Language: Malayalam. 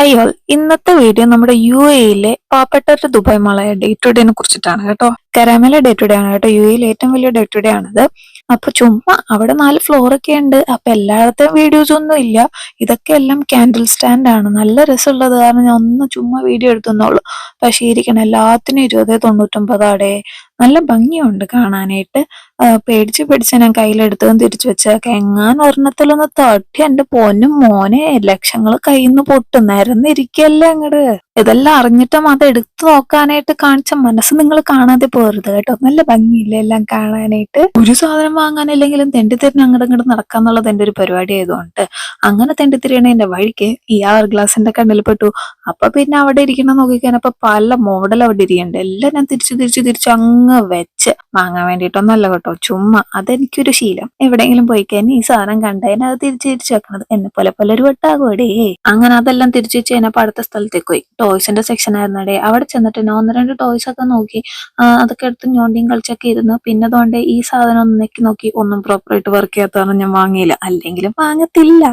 അയ്യോ ഇന്നത്തെ വീഡിയോ നമ്മുടെ യു എയിലെ പാവപ്പെട്ടവരുടെ ദുബായ് മാളായ ഡേ ടു ഡേനെ കുറിച്ചിട്ടാണ് കേട്ടോ. കരാമല ഡേ ടു ഡേ ആണ് കേട്ടോ. യു എയിലെ ഏറ്റവും വലിയ ഡേ ടു ഡേ ആണത്. അപ്പൊ ചുമ്മാ അവിടെ നാല് ഫ്ലോർ ഒക്കെ ഉണ്ട്. അപ്പൊ എല്ലായിടത്തെയും വീഡിയോസ് ഒന്നും ഇല്ല. ഇതൊക്കെ എല്ലാം ക്യാൻഡിൽ സ്റ്റാൻഡ് ആണ്. നല്ല രസമുള്ളത് കാരണം ഞാൻ ഒന്ന് ചുമ്മാ വീഡിയോ എടുത്തുന്നുള്ളൂ പക്ഷേ ഇരിക്കണം എല്ലാത്തിനും ഇരുപത് തൊണ്ണൂറ്റൊമ്പതാടെ നല്ല ഭംഗിയുണ്ട് കാണാനായിട്ട്. പേടിച്ച് പേടിച്ച് ഞാൻ കയ്യിലെടുത്തതും തിരിച്ചു വെച്ചതൊക്കെ എങ്ങാൻ ഒരെണ്ണത്തിലൊന്ന് തട്ടി എന്റെ പൊന്നും മോനെ ലക്ഷങ്ങൾ കയ്യിൽ നിന്ന് പൊട്ടും. നിരന്നിരിക്കല്ലേ അങ്ങട്. ഇതെല്ലാം അറിഞ്ഞിട്ടും അത് എടുത്തു നോക്കാനായിട്ട് കാണിച്ച മനസ്സ് നിങ്ങൾ കാണാതെ പോരുത് കേട്ടോ. നല്ല ഭംഗിയില്ലേ എല്ലാം കാണാനായിട്ട്. ഒരു സാധനം വാങ്ങാനില്ലെങ്കിലും തെണ്ടിത്തിരിഞ്ഞ് അങ്ങോട്ട് ഇങ്ങോട്ട് നടക്കാന്നുള്ളത് എന്റെ ഒരു പരിപാടി ആയതുകൊണ്ട് അങ്ങനെ തെണ്ടിത്തിരിയണ എന്റെ വഴിക്ക് ഈ അവർ ഗ്ലാസിന്റെ കണ്ണിൽ പെട്ടു. അപ്പൊ പിന്നെ അവിടെ ഇരിക്കണം നോക്കിക്കാനപ്പോ പല മോഡൽ അവിടെ ഇരിക്കണ്ട്. എല്ലാം ഞാൻ തിരിച്ചു തിരിച്ചു തിരിച്ചു അങ്ങ് വെച്ച്. വാങ്ങാൻ വേണ്ടിയിട്ടൊന്നല്ല കേട്ടോ. ചുമ്മാ അതെനിക്കൊരു ശീലം. എവിടെയെങ്കിലും പോയി കഴിഞ്ഞാൽ ഈ സാധനം കണ്ടതിന് അത് തിരിച്ചു തിരിച്ചു വെക്കണത്. എന്നെ പോലെ പോലെ ഒരു വട്ടാകുമടേ അങ്ങനെ അതെല്ലാം തിരിച്ചു വെച്ച് കഴിഞ്ഞപ്പോ അടുത്ത സ്ഥലത്തേക്ക് പോയി. ടോയ്സിന്റെ സെക്ഷൻ ആയിരുന്നടേ അവിടെ ചെന്നിട്ട് ഞാൻ ഒന്ന് രണ്ട് ടോയ്സ് ഒക്കെ നോക്കി. അതൊക്കെ എടുത്ത് ഞോണ്ടിയും കളിച്ചൊക്കെ ഇരുന്നു. പിന്നെ അതുകൊണ്ട് ഈ സാധനം ഒന്ന് നെക്കി നോക്കി. ഒന്നും പ്രോപ്പറായിട്ട് വർക്ക് ചെയ്യാത്തതാണ് ഞാൻ വാങ്ങിയില്ല. അല്ലെങ്കിലും വാങ്ങത്തില്ല.